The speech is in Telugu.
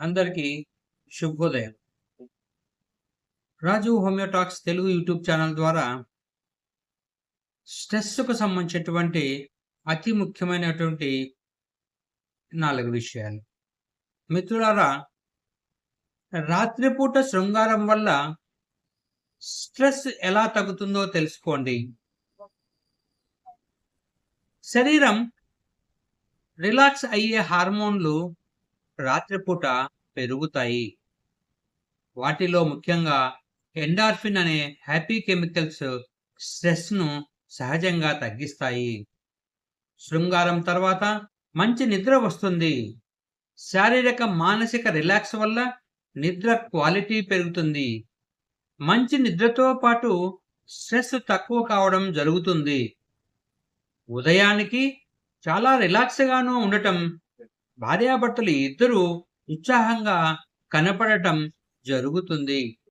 అందరికీ శుభోదయం. రాజు హోమియోటాక్స్ తెలుగు యూట్యూబ్ ఛానల్ ద్వారా స్ట్రెస్కు సంబంధించినటువంటి అతి ముఖ్యమైనటువంటి నాలుగు విషయాలు. మిత్రులారా రాత్రిపూట శృంగారం వల్ల స్ట్రెస్ ఎలా తగ్గుతుందో తెలుసుకోండి. శరీరం రిలాక్స్ అయ్యే హార్మోన్లు రాత్రిపూట పెరుగుతాయి. వాటిలో ముఖ్యంగా ఎండార్ఫిన్ అనే హ్యాపీ కెమికల్స్ స్ట్రెస్ను సహజంగా తగ్గిస్తాయి. శృంగారం తర్వాత మంచి నిద్ర వస్తుంది. శారీరక మానసిక రిలాక్స్ వల్ల నిద్ర క్వాలిటీ పెరుగుతుంది. మంచి నిద్రతో పాటు స్ట్రెస్ తక్కువ కావడం జరుగుతుంది. ఉదయానికి చాలా రిలాక్స్గాను ఉండటం భార్యాభర్తలు ఇద్దరూ ఉత్సాహంగా కనపడటం జరుగుతుంది.